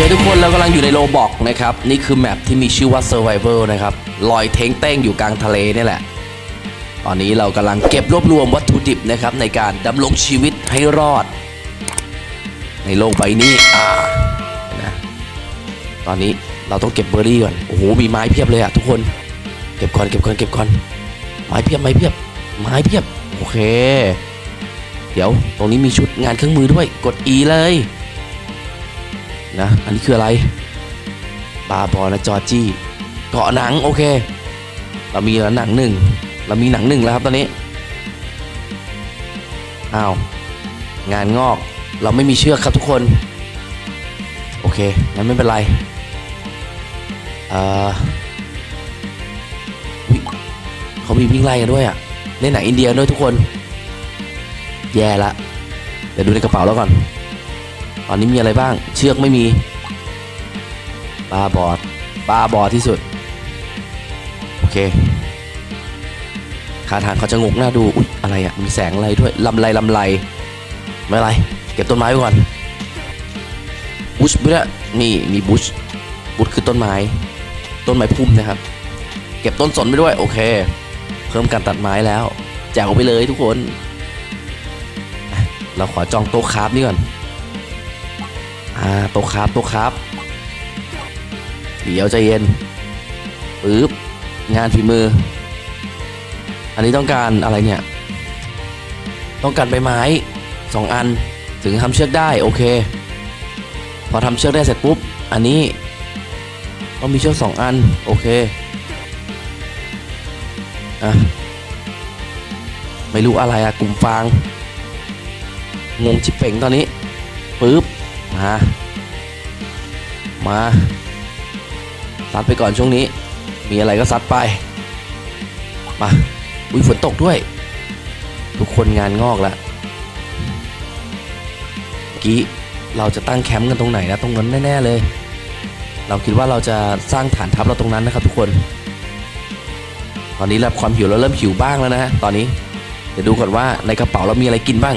เคทุกคนเรากำลังอยู่ในโลบอกนะครับ นี่คือแมปที่มีชื่อว่า Survival นะครับลอยเท้งเต้งอยู่กลางทะเลนี่แหละ ตอนนี้เรากำลังเก็บรวบรวมวัตถุดิบนะครับ ในการดำรงชีวิตให้รอด ในโลกใบนี้อ่านะตอนนี้เราต้องเก็บเบอร์รี่ก่อนโอ้โหมีไม้เพียบเลยอะทุกคน เก็บก่อนเก็บก่อนเก็บก่อนไม้เพียบไม้เพียบไม้เพียบโอเค เดี๋ยวตรงนี้มีชุดงานเครื่องมือด้วยกด E เลย นะ อันนี้คืออะไรบาบอนะจอร์จี้เกาะหนังโอเค เรามีแล้วหนังหนึ่งเรามีหนังหนึ่งแล้วครับตอนนี้อ้าวงานงอกเราไม่มีเชือกครับทุกคน โอเคงั้นไม่เป็นไรเออเขามีวิ่งไล่กันด้วยอะเล่นหนังอินเดียด้วยทุกคน แย่ละเดี๋ยวดูในกระเป๋าแล้วก่อน ตอนนี้มีอะไรบ้าง เชือกไม่มีบาบอดบาบอดที่สุด โอเคคาทางเขาจะงกหน้าดู อุ๊ย อะไรอะ่ะ มีแสงอะไรด้วย ลำไรลำไร ไม่ไร เก็บต้นไม้ไว้ก่อน บุชไม่ได้นี่ มีบุช บุชคือต้นไม้ ต้นไม้พุ่มนะครับ เก็บต้นสนไปด้วย โอเค เพิ่มการตัดไม้แล้วแจกไปเลยทุกคน เราขอจองโต๊ะคราฟนี่ก่อน อ่าต๊ะคราฟโต๊ะคราฟเดี๋ยวใจเย็นปึ๊บงานฝีมือ อันนี้ต้องการอะไรเนี่ย ต้องการใบไม้สองอันถึงทำเชือกได้โอเค พอทำเชือกได้เสร็จปุ๊บ อันนี้ต้องมีเชือกสองอันโอเคอะไม่รู้อะไรอะกลุ่มฟางงงชิบเป่งตอนนี้ปึ๊บ มา มาซัดไปก่อนช่วงนี้ มีอะไรก็ซัดไป มาอุ้ยฝนตกด้วย ทุกคนงานงอกล้วเมื่อกี้เราจะตั้งแคมป์กันตรงไหนนะ ตรงนั้นแน่ ๆ เลย เราคิดว่าเราจะสร้างฐานทัพเราตรงนั้นนะครับทุกคน ตอนนี้รับความหิวเราเริ่มหิวบ้างแล้วนะฮะตอนนี้เดี๋ยวดูก่อนว่าในกระเป๋าเรามีอะไรกินบ้าง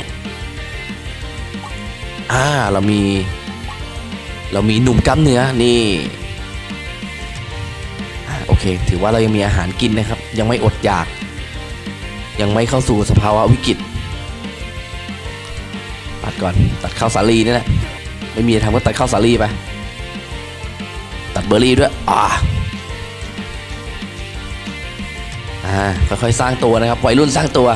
อ่าเรามี เรามีหนุ่มกล้ามเนื้อนี่โอเค ถือว่าเรายังมีอาหารกินนะครับ ยังไม่อดอยาก ยังไม่เข้าสู่สภาวะวิกฤตตัดก่อนตัดข้าวสาลีนี่แหละไม่มีอะไรทำก็ตัดข้าวสาลีไปตัดเบอร์รี่ด้วยอ่าอ่าค่อยๆสร้างตัวนะครับวัยรุ่นสร้างตัว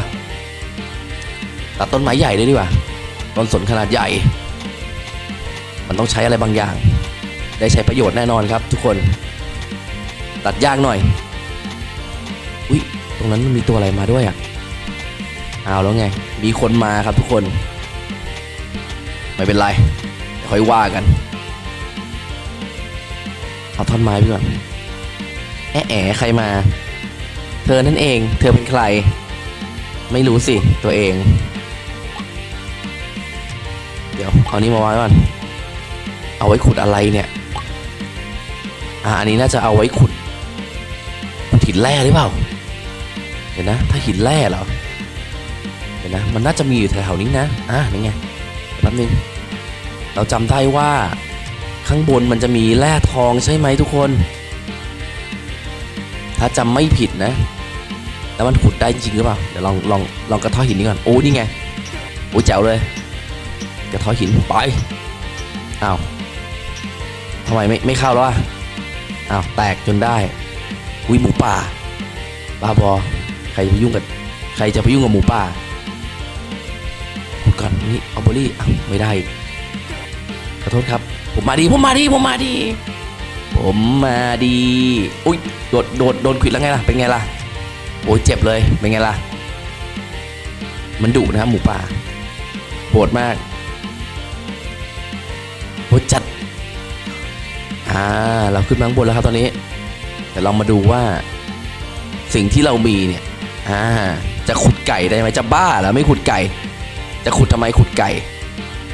ตัดต้นไม้ใหญ่ด้วยดีกว่าต้นสนขนาดใหญ่ มันต้องใช้อะไรบางอย่าง ได้ใช้ประโยชน์แน่นอนครับ ทุกคน ตัดยากหน่อย อุ้ยตรงนั้นมันมีตัวอะไรมาด้วยอะเอาแล้วไง มีคนมาครับทุกคน ไม่เป็นไรค่อยว่ากัน เอาท่อนไม้ไปก่อนแอะแอะใครมา เธอนั่นเอง เธอเป็นใคร ไม่รู้สิ ตัวเอง เดี๋ยว เอานี้มาไว้ก่อน เอาไว้ขุดอะไรเนี่ย อ่าอันนี้น่าจะเอาไว้ขุดขุดหินแร่หรือเปล่าเดี๋ยวนะ ถ้าหินแร่เหรอเดี๋ยวนะ มันน่าจะมีอยู่แถวๆนี้นะ อ่านี่ไงแป๊บนึง เราจำได้ว่าข้างบนมันจะมีแร่ทองใช่ไหมทุกคน ถ้าจำไม่ผิดนะ แล้วมันขุดได้จริงหรือเปล่า เดี๋ยวลองลองลองกระทาะหินนี้ก่อน โอ้นี่ไง โอ้แจ๋วเลย กระทาะหินไป อ้าว ทำไมไม่ไม่เข้าแล้วอะอ้าวแตกจนได้วิหมูป่าบ้าบอใครจะไปยุ่งกับใครจะไปยุ่งกับหมูป่าขุดก่อนนี่เอาเบอรี่อ้าวไม่ได้ขอโทษครับ ผมมาดีผมมาดีผมมาดี ผมมาดีอุ้ยโดดโดดโดนขวิดแล้วไงล่ะเป็นไงล่ะโอ้ยเจ็บเลยเป็นไงล่ะ มันดุนะครับหมูป่าโหดมากโหดจัด อ่าเราขึ้นมาข้างบนแล้วครับตอนนี้แต่เรามาดูว่า สิ่งที่เรามีเนี่ยอ่าจะขุดไก่ได้ไหมจะบ้าแล้วไม่ขุดไก่ จะขุดทำไมขุดไก่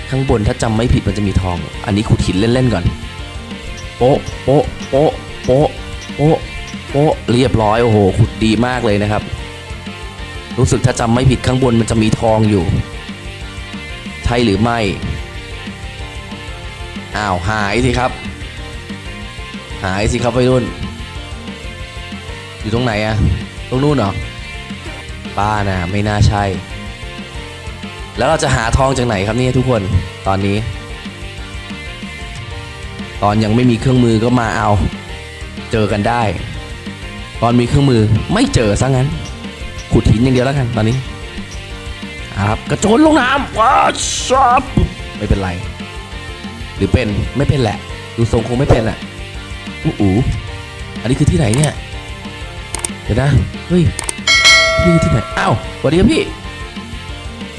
ข้างบนถ้าจำไม่ผิดมันจะมีทอง อันนี้ขุดหินเล่นๆก่อนโป๊ะโป๊ะโป๊ะโป๊ะโป๊ะโป๊ะเรียบร้อยโอ้โหขุดดีมากเลยนะครับ รู้สึกถ้าจำไม่ผิดข้างบนมันจะมีทองอยู่ ใช่หรือไม่อ้าวหายสิครับ หายสิครับวัยรุ่น อยู่ตรงไหนอะตรงนู้นเหรอป้านะไม่น่าใช่ แล้วเราจะหาทองจากไหนครับเนี่ยทุกคนตอนนี้ ตอนยังไม่มีเครื่องมือก็มาเอา เจอกันได้ ตอนมีเครื่องมือไม่เจอซะงั้น ขุดหินอย่างเดียวแล้วกันตอนนี้ครับกระโจนลงน้ำว้าชอบไม่เป็นไร หรือเป็นไม่เป็นแหละ ดูทรงคงไม่เป็นแหละ อู้อูอันนี้คือที่ไหนเนี่ย เดี๋ยวนะ เฮ้ยนี่คือที่ไหน อ้าวสวัสดีครับพี่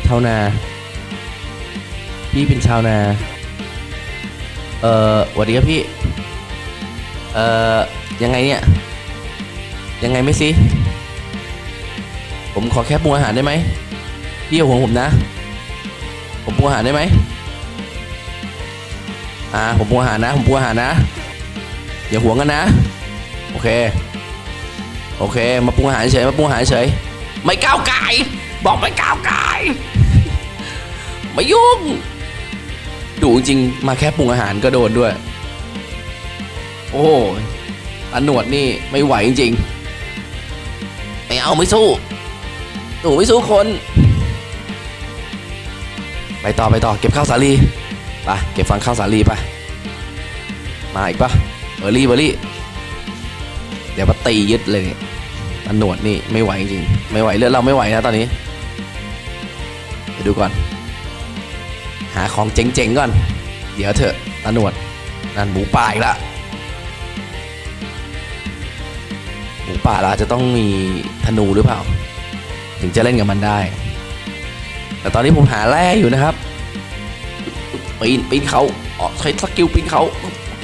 ชาวนา พี่เป็นชาวนา เอ่อสวัสดีครับพี่ เอ่อ ยังไงเนี่ย ยังไงไม่สิ ผมขอแค่ปรุงอาหารได้ไหมพี่อย่าห่วงผมนะ ผมปรุงอาหารได้ไหมอ่า ผมปรุงอาหารนะ ผมปรุงอาหารนะ อย่าหวงกันนะ โอเค โอเค มาปรุงอาหารเฉย มาปรุงอาหารเฉย ไม่ก้าวไก่บอกไม่ก้าวไก่ไม่ยุ่งดูจริงมาแค่ปรุงอาหารก็โดนด้วย โอ้ยตาหนวดนี่ไม่ไหวจริงไม่เอาไม่สู้หนูไม่สู้คน ไปต่อไปต่อเก็บข้าวสาลีไปเก็บฟังข้าวสาลีไปมาอีกปะ บอร์รี่เบอร์รี่ เดี๋ยวมาตียึดเลยเนี่ยตาหนวดนี่ไม่ไหวจริง ไม่ไหวเลือดเราไม่ไหวนะตอนนี้ ไปดูก่อน หาของเจ๋งๆก่อน เดี๋ยวเถอะตาหนวดนั่นหมูป่าอีกละหมูป่าเราอาจจะต้องมีธนูหรือเปล่า ถึงจะเล่นกับมันได้ แต่ตอนนี้ผมหาแร่อยู่นะครับปีนปีนเขาอ๋อใช้สกิลปีนเขา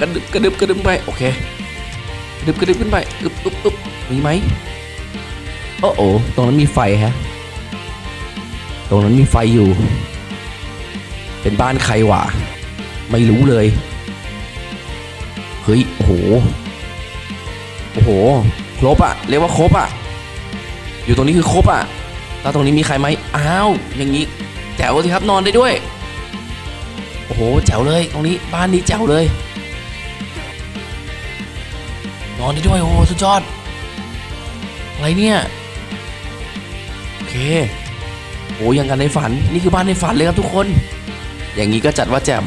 กระดึบกระดึบกระดึบไปโอเคกระดึบกระดึบขึ้นไปอึบอึบอึบมีไหมโอ้โอตรงนั้นมีไฟฮะ ตรงนั้นมีไฟอยู่ เป็นบ้านใครวะไม่รู้เลย เฮ้ยโอ้โหโอ้โห ครบอะเรียกว่าครบอะอยู่ตรงนี้คือครบอะแล้วตรงนี้มีใครไหมอ้าวอย่างนี้แจ๋วสิครับนอนได้ด้วย โอ้โหแจ๋วเลย ตรงนี้บ้านนี้แจ๋วเลย อนได้ด้วยโอ้สุดยอด อะไรเนี่ย โอเค โอ้ยังกันในฝัน นี่คือบ้านในฝันเลยครับทุกคน อย่างนี้ก็จัดว่าแจ่ม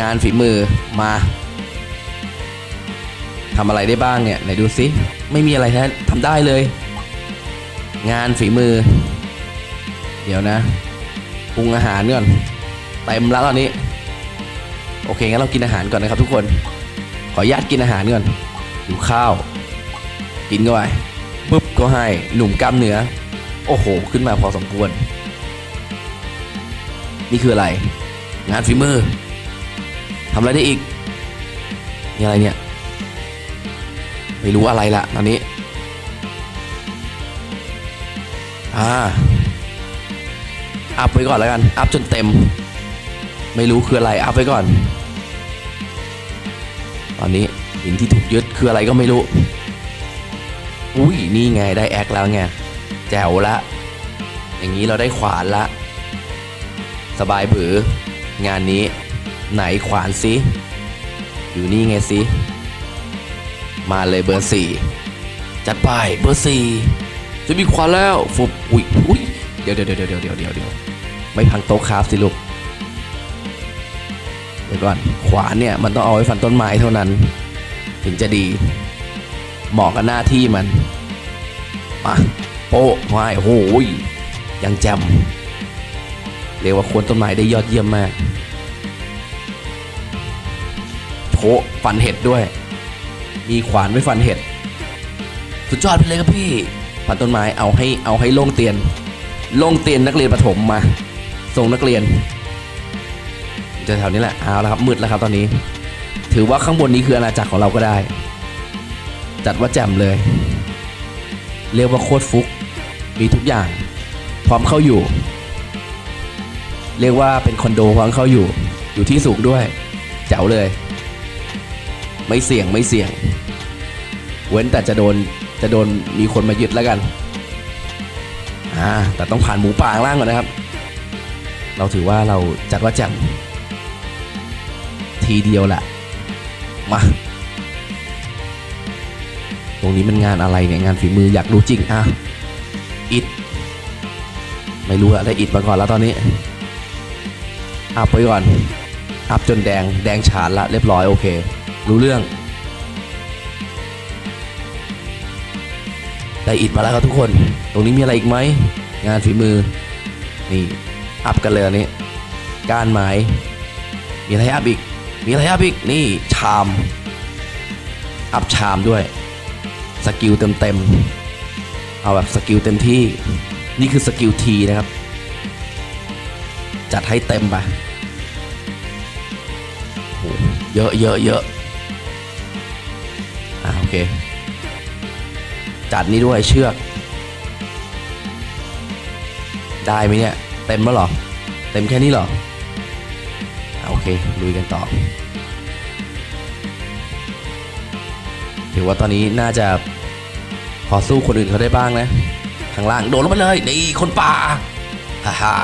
งานฝีมือมาทำอะไรได้บ้างเนี่ยไหนดูสิไม่มีอะไรแท้ทำได้เลย งานฝีมือ เดี๋ยวนะปรุงอาหารก่อนเต็มแล้วตอนนี้ โอเคงั้นเรากินอาหารก่อนนะครับทุกคน ขออนุญาตกินอาหารก่อน ดูข้าว กินเข้าไปปุ๊บก็ให้หนุ่มกล้ามเนื้อ โอ้โห ขึ้นมาพอสมควร นี่คืออะไร งานฝีมือทำอะไรได้อีกนี่อะไรเนี่ย ไม่รู้อะไรละตอนนี้ อ่า อัพไว้ก่อนแล้วกัน อัพจนเต็ม ไม่รู้คืออะไร อัพไว้ก่อน ตอนนี้ หินที่ถูกยึดคืออะไรก็ไม่รู้ อุ้ยนี่ไงได้แอคแล้วไงแจ๋วละ อย่างนี้เราได้ขวานละ สบายบืองานนี้ ไหนขวานสิอยู่นี่ไงสิมาเลยเบอร์สี่จัดไปเบอร์สี่จะมีขวานแล้วฟุบอุ้ยอุ้ยเดี๋ยวเดี๋ยวเดี๋ยวเดี๋ยวเดี๋ยวเดี๋ยวเดี๋ยวไม่พังโต๊ะคราฟสิลูกเดี๋ยวก่อนขวานเนี่ยมันต้องเอาไว้ฟันต้นไม้เท่านั้น ถึงจะดี เหมาะกับหน้าที่มันมาโป๊ะไม้โอ้โหยยังแจมเรียกว่าควรต้นไม้ได้ยอดเยี่ยมมากโถฟันเห็ดด้วย มีขวานไว้ฟันเห็ด สุดยอดไปเลยครับพี่ฟันต้นไม้เอาให้เอาให้โล่งเตียน โล่งเตียนนักเรียนประถมมาส่งนักเรียนจะแถวนี้แหละเอาและครับมืดแล้วครับตอนนี้ ถือว่าข้างบนนี้คืออาณาจักรของเราก็ได้ จัดว่าแจ่มเลย เรียกว่าโคตรฟุก มีทุกอย่าง พร้อมเข้าอยู่ เรียกว่าเป็นคอนโดพร้อมเข้าอยู่ อยู่ที่สูงด้วย แจ๋วเลย ไม่เสี่ยงไม่เสี่ยง เว้นแต่จะโดนจะโดนมีคนมายึดแล้วกัน อ่า แต่ต้องผ่านหมูป่าล่างก่อนนะครับ เราถือว่าเราจัดว่าแจ่มทีเดียวแหละ มา ตรงนี้มันงานอะไรเนี่ย งานฝีมืออยากรู้จริงอะอิดไม่รู้อะได้อิดมาก่อนแล้วตอนนี้อัพไปก่อนอัพจนแดงแดงฉานละเรียบร้อยโอเค รู้เรื่อง ได้อิดมาแล้วครับทุกคน ตรงนี้มีอะไรอีกไหม งานฝีมือ นี่อัพกันเลยอันนี้ กานไม้มีอะไรอัพอีก มีอะไรอัพอีกนี่ชาม อัพชามด้วย สกิลเต็มๆเอาแบบสกิลเต็มที่ นี่คือสกิลทีนะครับ จัดให้เต็มไปโหเยอะเยอะเยอะอ่าโอเค จัดนี่ด้วยเชือก ได้ไหมเนี่ย เต็มแล้วหรอ เต็มแค่นี้หรอ เคลุยกันต่อ ถือว่าตอนนี้น่าจะพอสู้คนอื่นเขาได้บ้างนะ ข้างล่างโดดลงไปเลยนี่คนป่าฮ่าฮ่า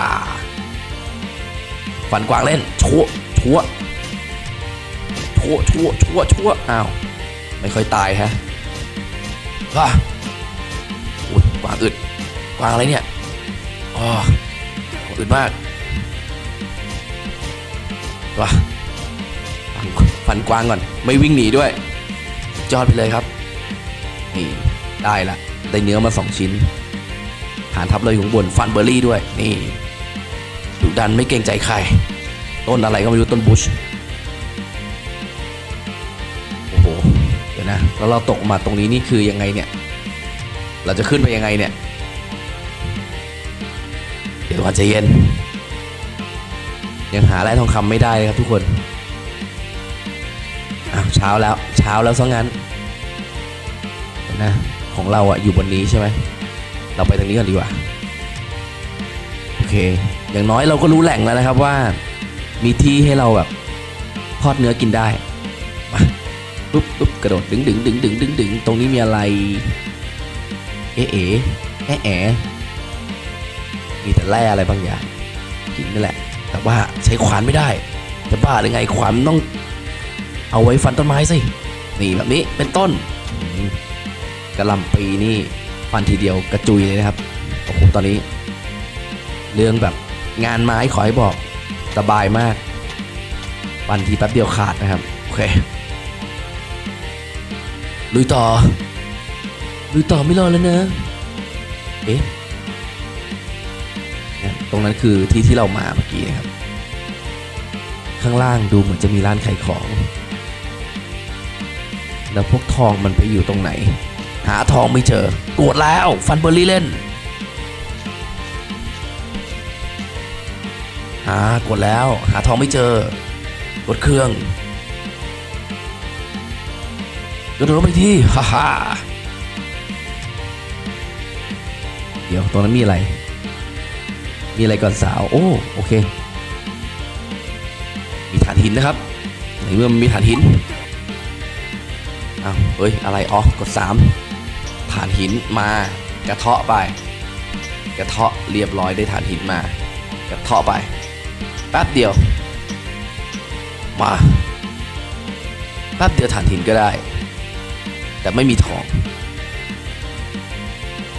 ฟันกวางเล่นชั่วชั่วชั่วชั่วชั่วชั่วอ้าวไม่ค่อยตายฮะว้าอุ้ยกวางอึดกวางอะไรเนี่ยอ๋ออึดมาก ว้าฟันฟันกวางก่อน ไม่วิ่งหนีด้วยยอดไปเลยครับ นี่ ได้ละ ได้เนื้อมาสองชิ้นฐานทับเลยอยู่ข้างบนฟันเบอร์รี่ด้วย นี่ดุดันไม่เกรงใจใคร ต้นอะไรก็ไม่รู้ต้นบุช โอ้โห เดี๋ยวนะ แล้วเราตกมาตรงนี้นี่คือยังไงเนี่ย เราจะขึ้นไปยังไงเนี่ย เดี๋ยวก่อนใจเย็น ยังหาแร่ทองคำไม่ได้เลยครับทุกคนอ้าวเช้าแล้วเช้าแล้วซะงั้นนะของเราอะอยู่บนนี้ใช่ไหมเราไปทางนี้ก่อนดีกว่าโอเค อย่างน้อยเราก็รู้แหล่งแล้วนะครับว่า มีที่ให้เราแบบทอดเนื้อกินได้มาปุ๊บปุ๊บกระโดดดึงดึงดึงดึงดึงดึงตรงนี้มีอะไร เอ๋เอ๋แอะแอะมีแต่แร่อะไรบางอย่างกินนี่แหละ แต่ว่าใช้ขวานไม่ได้ จะบ้าหรือไงขวานต้องเอาไว้ฟันต้นไม้สิ นี่แบบนี้เป็นต้นกระลำปีนี่ฟันทีเดียวกระจุยเลยนะครับ โอ้โห ตอนนี้ เรื่องแบบงานไม้ขอให้บอกสบายมาก ฟันทีแป๊บเดียวขาดนะครับ โอเค ลุยต่อ ลุยต่อไม่รอแล้วนะ เอ๊ะ ตรงนั้นคือที่ที่เรามาเมื่อกี้นะครับ ข้างล่างดูเหมือนจะมีร้านขายของ แล้วพวกทองมันไปอยู่ตรงไหน หาทองไม่เจอโกรธแล้ว ฟันเบอร์รี่เล่น หากดแล้ว หาทองไม่เจอกดเครื่องกระโดดลงไปที่ฮ่าฮ่าเดี๋ยวตรงนั้นมีอะไร มีอะไรก่อนสาว โอ้ โอเคานหินนะครับในเมื่อมันมีฐานหินอ้าวเฮ้ยอะไรอ๋อกด 3 ฐานหินมากระเทาะไป กระเทาะเรียบร้อยได้ฐานหินมา กระเทาะไปแป๊บเดียว มาแป๊บเดียวฐานหินก็ได้ แต่ไม่มีทอง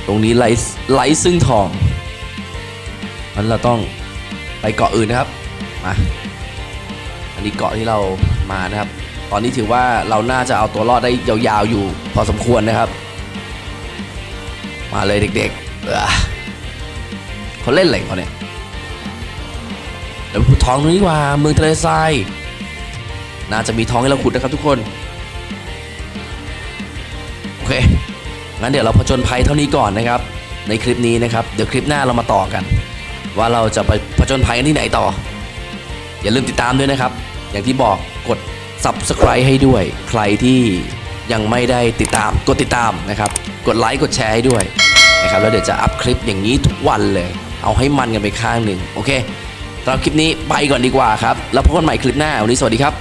ตรงนี้ไหลไหลซึ่งทองนั้นเราต้องไปเกาะอื่นนะครับ มา อันนี้เกาะที่เรามานะครับ ตอนนี้ถือว่าเราน่าจะเอาตัวรอดได้ยาวๆอยู่ พอสมควรนะครับ มาเลยเด็กๆเขาเล่นอะไรเขาเนี่ยเดี๋ยวไปขุดทองตรงนี้ว่าเมืองทะเลทรายน่าจะมีทองให้เราขุดนะครับทุกคน โอเค งั้นเดี๋ยวเราผจญภัยเท่านี้ก่อนนะครับ ในคลิปนี้นะครับ เดี๋ยวคลิปหน้าเรามาต่อกัน ว่าเราจะไปผจญภัยกันที่ไหนต่อ อย่าลืมติดตามด้วยนะครับ อย่างที่บอกกด subscribe ให้ด้วย ใครที่ยังไม่ได้ติดตามกดติดตามนะครับ กดไลค์กดแชร์ให้ด้วยนะครับแล้วเดี๋ยวจะอัพคลิปอย่างนี้ทุกวันเลย เอาให้มันกันไปข้างหนึ่งโอเคสำหรับคลิปนี้ไปก่อนดีกว่าครับ แล้วพบกันใหม่คลิปหน้า วันนี้สวัสดีครับ